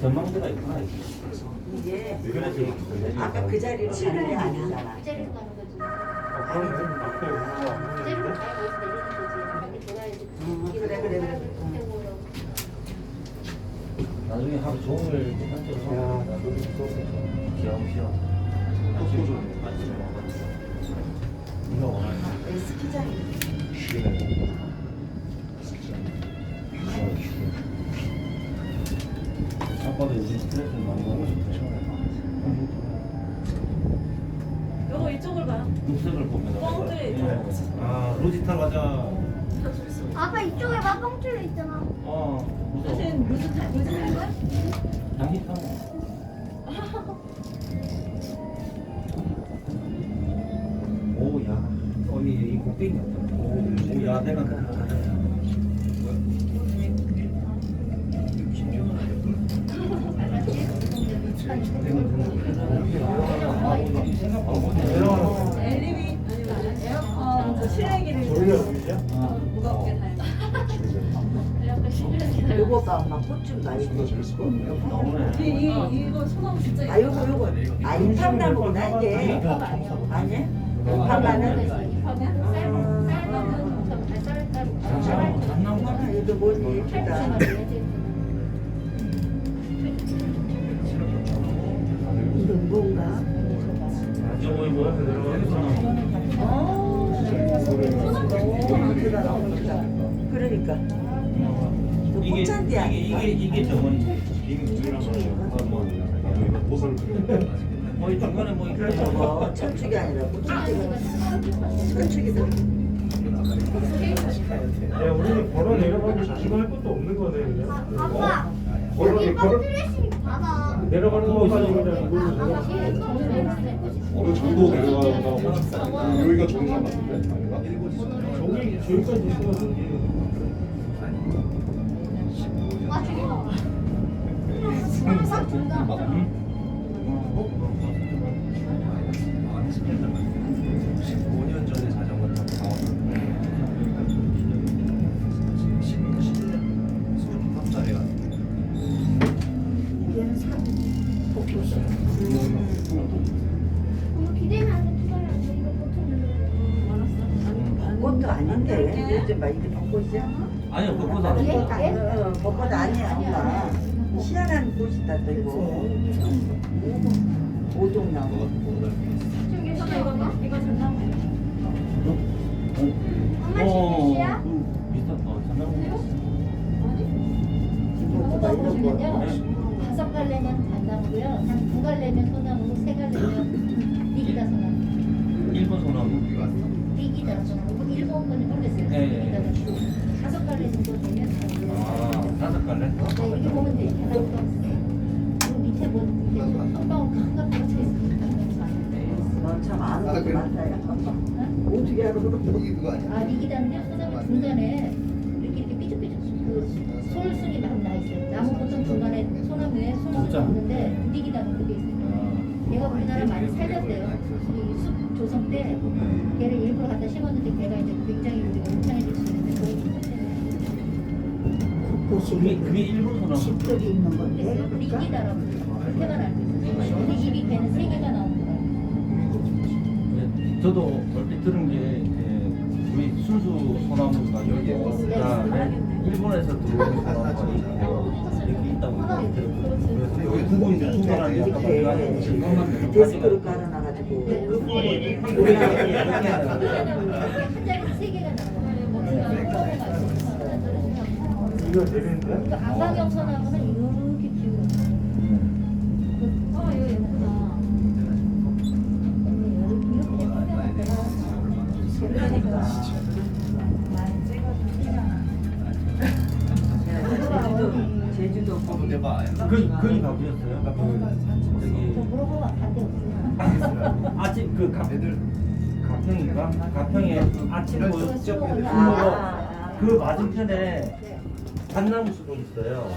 전망대가 있구나. 이게. 이게 그래서 아까 그 자리로 가는 게 아니잖아. 그 자리로 가는 거지. 아, 그럼 좀 앞에 그 올라가면 자리로 되는데? 가야 거기서 내리는 거지. 밖에 돌아야지. 음, 그래, 그래, 그래. 나중에 하루 종일 이렇게 야, 산책을 나 여기 또 귀여우시오. 또 좋네. 이거 원하는 여기 스키장이. 아빠도 요즘 스트레스 많이 받고 요거 이쪽을 봐. 녹색을 보면 뻥뚫려 있잖아. 아 로지타 가자. 아빠 이쪽에 막 뻥뚫려 있잖아. 어 무서워. 사실 무슨 타- 무슨 할 거야? 당신 타고. 오야. 어이 이 곡괭이 같다. 오야 내가 엘리비 아니면 에어컨 그 실외기를 저희가 보이죠? 무겁게 달고. 요거 봐, 막 꽃좀 나 있고. 이, 이 이거 소나무 진짜 아, 요거, 요거. 아, 인삼나무구나, 이게. 아니? 인삼나는? 아, 이거 머리 예쁘다. 그러니까. 그 이게 꽃잔디 이게? 이게 이게 정원이지. 뭐이 중간에 뭐 이렇게 저거 철쭉이 아니라 꽃잔디가 철쭉이다. 야, 우리는 걸어 내려가고 조심할 것도 없는 거네, 그냥. 아빠 걸어, 받아. 내려가는 것까지 그냥 이걸로 내려가. 어, 정도 내려가다 여기가 정상 같은데? 아닌가? 저기, 저기까지 있으면 아저 막 이게 벚꽃이야? 아니요 그거는 예? 아니고 예? 어, 벚꽃 아니야, 엄마. 희한한 꽃이다, 또 이거. 오동나무. 저기 하나 이거 봐. 이거 전나무. 엄마 집이야? 그 비슷한 거 장난감 이거 누가 이런 거. 보시면요 다섯 갈래면 단나무고요 한두 갈래면 소나무 세 갈래면 리기다 소나무 일본 소나무 리기다. 소나무 일본 거는 모르겠어요. 네. 리기다가 주고 다섯 갈래 정도 되면 아 다섯 갈래? 네, 이렇게 보면 돼요. 그 밑에 뭐 이렇게 한 방울 큰거 꽂혀 있으니까 넌참 아는 것도 많다, 야. 어떻게 알아, 그렇게. 아 리기다는요 소나무 중간에 이렇게 이렇게 삐죽삐죽 그 솔순이 막 나 있어요. 나무 보통 중간에 소나무에 솔순이 진짜? 있는데 리기다는 그게 있어요. 얘가 우리나라 많이 살렸대요. 조성 때 걔를 일부러 갖다 심었는데 걔가 이제 굉장히 우리가 울창해질 수 있는데 그게 그게 일본 소나무 집들이 있는 건데. 그래서? 리기다라고 그렇게만 알고 있어요. 근데 입이 걔는 세 개가 나오는 거예요. 네, 저도 얼핏 들은 게 이제 우리 순수 소나무가 있고 그다음에 일본에서 들어오는 소나무가 있고 이렇게 있다고 얘기 들었어요. 그래서 여기 두 분이 중간에 약간 들어가는 질문만 데스크를 깔아놔가 지고. 네, 우리나라 이렇게 이렇게 한세 개가 나와요. 이거? 그 이렇게. 아, 이거 예쁘다. 제주 도 거기. 그 거기 가보셨어요? 저기 저 물어보면 반대 없어요. 아침 그 가, 가평인가? 가평에 아침 보여 아. 그 맞은편에 단나무 숲이 있어요.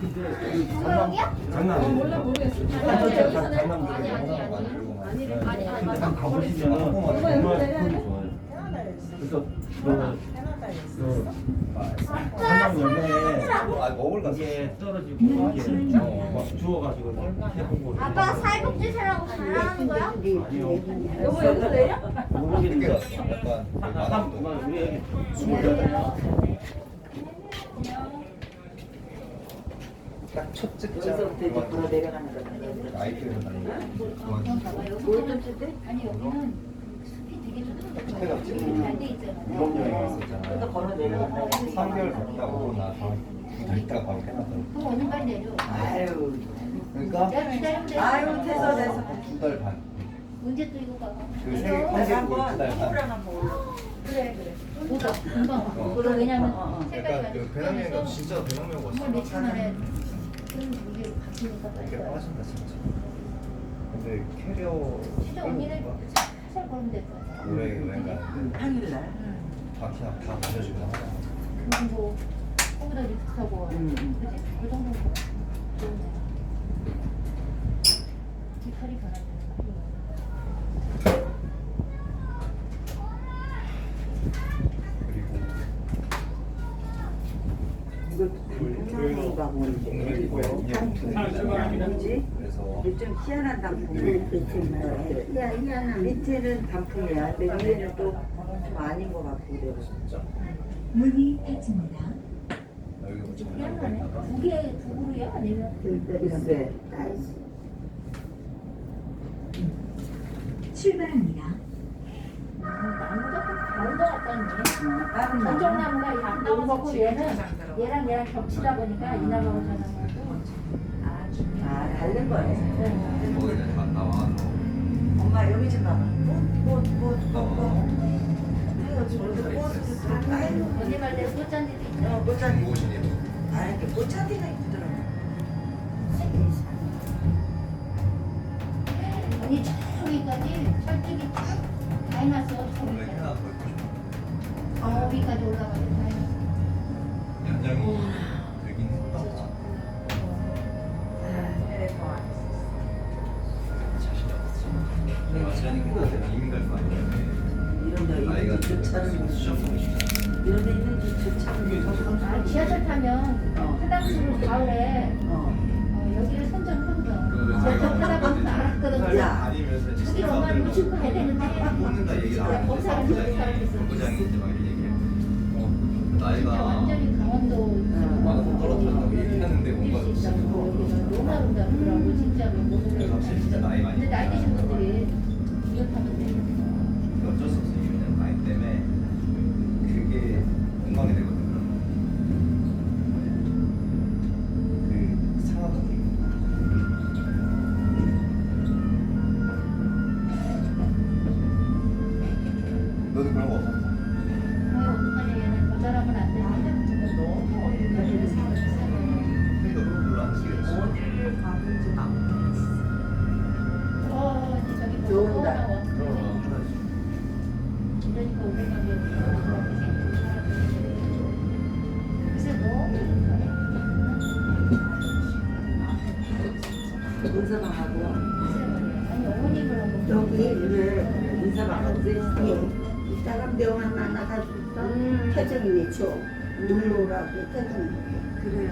근데 그 장난 장난 아니에요. 몰라 모르겠어. 한쪽에 다 장난 아니 아니 아니. 아니 아니 아니. 근데 한 가보시면 정말 이거 정말 내려야 돼? 좋아요. 그래서 그 한강 열매에 아 이게 떨어지고 이게 어, 막 주워 가지고 해본 거를 아빠 살국지 사라고 잘하는 거야? 아니요. 여보 여기서 내려? 모르겠는데 약간 아까 우리 애기 스물여덟 딱 첫째 여기서부터 이제 불어 내려가는 거다. 아이들은 봐봐 여기는 아니 여기는 숲이 되게 해가 좋던데 지금 유럽 여행 그래서 갔었잖아 걸어 내려간다. 3개월 갔다 오고 나서 더 있다가 바로 해놨더라고 그럼 언니까지 내려 아유, 그러니까 내가 기다리면 돼 아유, 됐어, 됐어. 두달 반. 언제 또 이거 가그 세계 내가 컨셉 한번 두달 반. 한번. 그래 그래 오다 금방 와 어. 그럼 왜냐면 어, 어. 가지고 그 배낭여행 진짜 배낭여행 왔어. 정말 며칠 만에 그런 이게 바뀌니까 이렇게 빨리 빠진다 진짜. 근데 캐리어 진짜 언니는 살살 걸으면 될 거야 올해 여행 가는데 평일날. 바퀴 다 가져주고 나와. 그리고 리프트 타고 음, 음. 그치? 그 좋은데 이게 좀 희한한 단풍. 야, 희한한. 밑에는 단풍이야. 근데 위에는 또좀 아닌 것 같고 그래. 진짜 문이 닫힙니다 여기 뭐 희한하네 정말 두개 두 그루야 아니면 글쎄. 출발합니다 나무가 좀 다른 것 같다니 다른 나무. 전정나무가 얘는 얘랑 얘랑 겹치다 보니까 이 나무하고 저 나무하고 아, 다른 거네. 거기 다 나와서 엄마 여기 좀 봐봐. 꽃, 꽃, 꽃, 꽃, 꽃. 아이고, 저기서 꽃, 아이고. 언니 말대로 꽃잔디도 있네 어, 꽃잔디. 무엇이니? 아, 이렇게 꽃잔디가 이쁘더라고. 언니 저기까지 철쭉이 다 해놨어 원래 저기까지 올라가서 다 해놨어 연장이 되긴 했다. 아, 그래, 좋아. 자신이 없지. 내가 시간이 끝나서 내가 이민 갈거 아니야. 이런 데 있는 주차를. 이런 데 있는 주차를 아 지하철 타면 어. 화장실을 가을에 어. 어, 여기를 제가 보면 알았거든 야. 엄마 가야 되는데 사람 얘기해. 어, 진짜 완전히 강원도 너무 아름답더라고 진짜로 진짜 나이 많이 근데 나이 드신 분들이 이거 타면 이 병원 놀러 오라고 그래.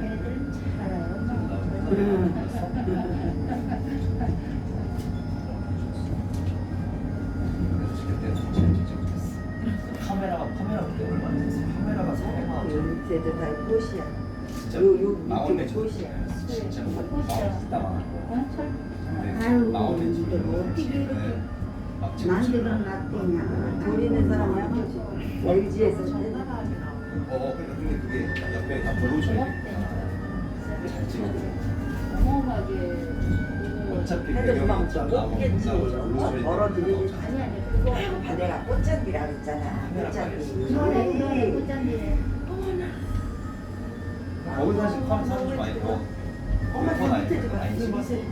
잘 알아요 카메라가 카메라 그때 얼마나 됐어. 카메라가 사고가 요새도 다 꽃이야. 진짜 요- 요 밑에 나올래 꽃이야. 진짜 꽃이야. 진짜 많았고 어? 철 근데 아유, 나올래 이거 뭐 어떻게 이렇게 막 만들어 놨대냐 돈 있는 사람이 한 거지. LG에서 어, 근데 근데 그게 옆에 다 종합되니까 잘 찍어. 어마어마하게 어차피 배경이 금방 있잖아. 뽑겠지. 블루셔야 멀어들이. 아니 아니 그거 아, 내가 꽃잔디라 그랬잖아. 꽃잔디. 그러네 그러네 꽃잔디네 거기 사실 컴 사람 좀 많이 더. 엄마 건 아니- 밑에 좀 아니지. 이거 밑에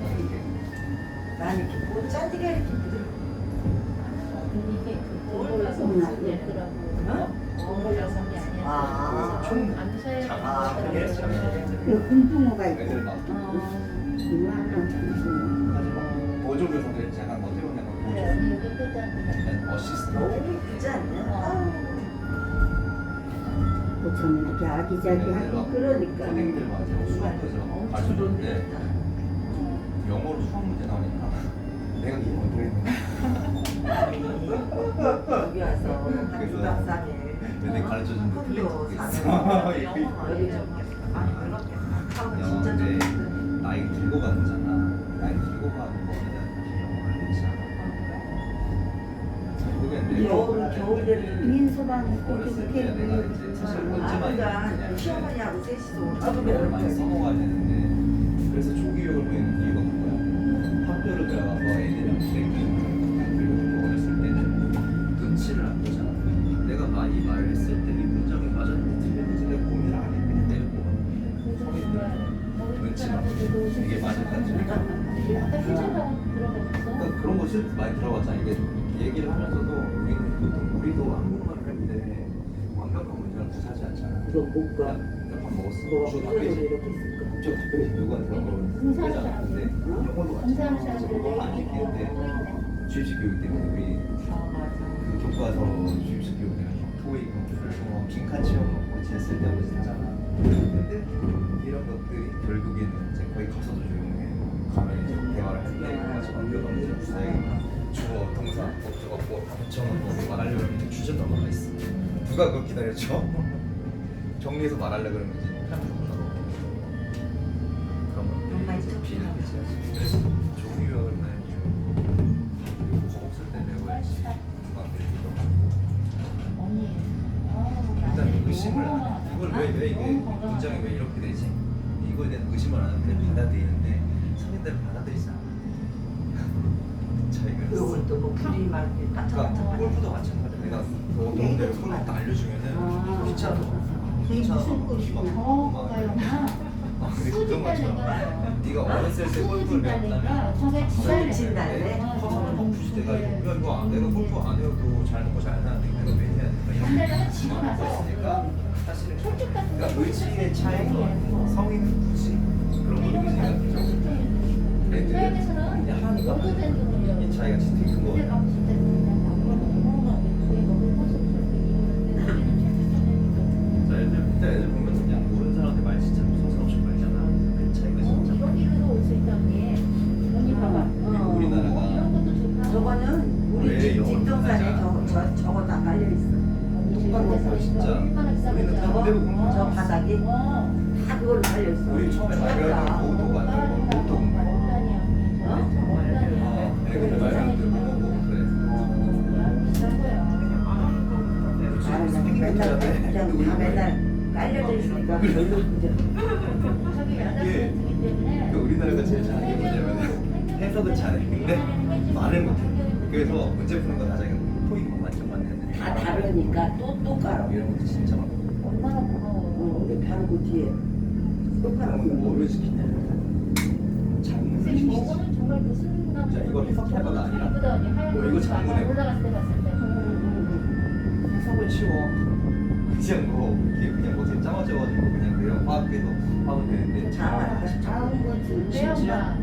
난 이렇게 꽃잔디가 이렇게 어? 아. 아, 그래? 그 금붕어가 있고 막 이만한 보조교사들 약간 뭐 어떻게 보면 보조. 어시스트. 너무 이쁘지 않냐? 고쳐는 이렇게 아기자기하고 그러니까 이제 수학에서 가르쳐줬는데 영어로 수학 문제 나오니까 내가 이해 못하겠는 여기 와서 그래서 근데 가르쳐준 거 틀린 거 폰도 있어. 사면 여기 좀 많이 어렵게 하고 진짜 영어인데. 좀 나이 들고 가는 거잖아. 나이 들고 가는 거는 영어를 했지 않아 모르겠는데 겨울 겨울 되면 민소방 어렸을 때 내가 이제 사실 그러니까 시어머니하고 셋이서 학교를 많이 써먹어야 되는데. 그래서 조기교육을 배우는 이유가 그거야 학교를 들어가서 애들이랑 지내기 그리고 어렸을 때는 눈치를 안 보잖아 내가 많이 말을 했을 때 이 문장이 맞았는지 틀렸는지 내가 고민을 안 해. 그냥 내려보고 성인들은 눈치만 보고 이게 맞을까 틀릴까. 그러니까 그런 거 실제 많이 들어봤잖아. 이게 얘기를 하면서도 우리는 보통 우리도 한국말을 할 때 완벽한 문장을 구사하지 않잖아. 그거 못 가. 먹었어. 그 뭐. 주어, 동사, 목적어 뭐다 붙여놓고 말하려고 하면 주제 넘어가 있어. 누가 그걸 기다렸죠? 정리해서 말하려고 그러면 이제 편집을 못하고 그런 비는 거지. 그래서 좋은 가야 돼. 거 없을 때. 언니. 아, 일단 의심을 너무 안 해. 이걸 왜, 왜 이게 너무. 문장이 왜 이렇게 되지? 이거에 대한 의심을 안 하는데 받아들이는데 성인들은 받아들이지 않아. 그리고 또뭐 불이 막 그러니까 까짝까짝 골프도 마찬가지야. 내가 그 어떤 데를 골프 딱 알려주면은 귀찮아. 귀찮아. 어, 가요. 아, 근데 그건 맞잖아. 네가 어렸을 때 골프를 배웠다면 저게 술 친다네. 커서는 공부시 내가 이거 야. 이거 안- 내가 골프 안 해도 잘 먹고 잘 사는데 내가 왜 해야 될까 이런 내가 치고 마음이 나서 있으니까? 사실은 솔직 같은 거 그러니까 의지의 굳이 그런 거 애들은 그냥 하니까 이 차이가 진짜 큰거 같아. 자, 진짜 애들 보면 그냥 모르는 사람한테 말 진짜 서슴없이 말잖아. 그 차이가 진짜. 여기로 올수 있다는 게 언니 봐봐. 그리고 우리나라가 이런 것도 좋다. 저거는 우리 왜집 영어를 뒷동산에 하자? 저, 저, 저거 다 깔려있어 똑같은 진짜. 얼마나 우리는 비싸겠어. 반대로 공부하잖아. 저 바닥이 어. 다 그걸로 깔려있어 우리 처음에 말 배울 때 모토가 안 들고 모토 공부. 어? 어, 애들 말 배울 때 모토 그래. 아, 그냥 맨날 그냥 다 맨날 있으니까 이게 그 우리나라가 제일 잘하는 게 뭐냐면 해석은 잘해. 근데 말을 못해. 그래서 문제 푸는 거다 자기가 토익만 만점 맞는데 다 다르니까 또 또 깔아 이런 것도 진짜 많고. 얼마나 고마워. 어, 우리 바르고 뒤에. 또 깔아 뭐를 정말 무슨 자, 이거 해석해봐가 아니라. 예쁘다 언니 하얀 뭐 이거 장문에. 올라갔을 때 봤을 때. 해석은 쉬워. 그냥 뭐 이게 그냥 뭐 짜맞아가지고 그냥 그냥 화학해서 하면 되는데 자, 다음 거지 배워봐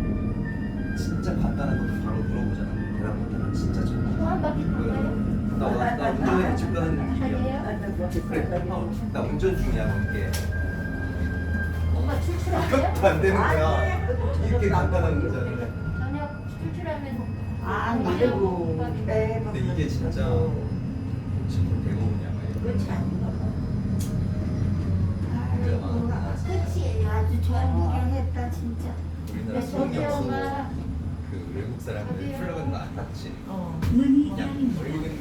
진짜 간단한 것도 바로 물어보잖아. 대답 못하면 진짜. 또한 바퀴 돌까요? 나, 나 운전해 집 가는 길이야. 아니에요? 그래, 형, 나 운전 중이야, 이게. 엄마 출출하세요? 그것도 안 되는 거야. 이렇게 간단한. 저녁 출출하면 아빼 근데 이게 진짜 지금 대부분이야. 그렇지 않은가 봐 그치 아주 좋은 구경했다 진짜 우리나라. 엄마 그 외국 사람들 플러그는 안 닿지. 어. 문이 그냥 얼굴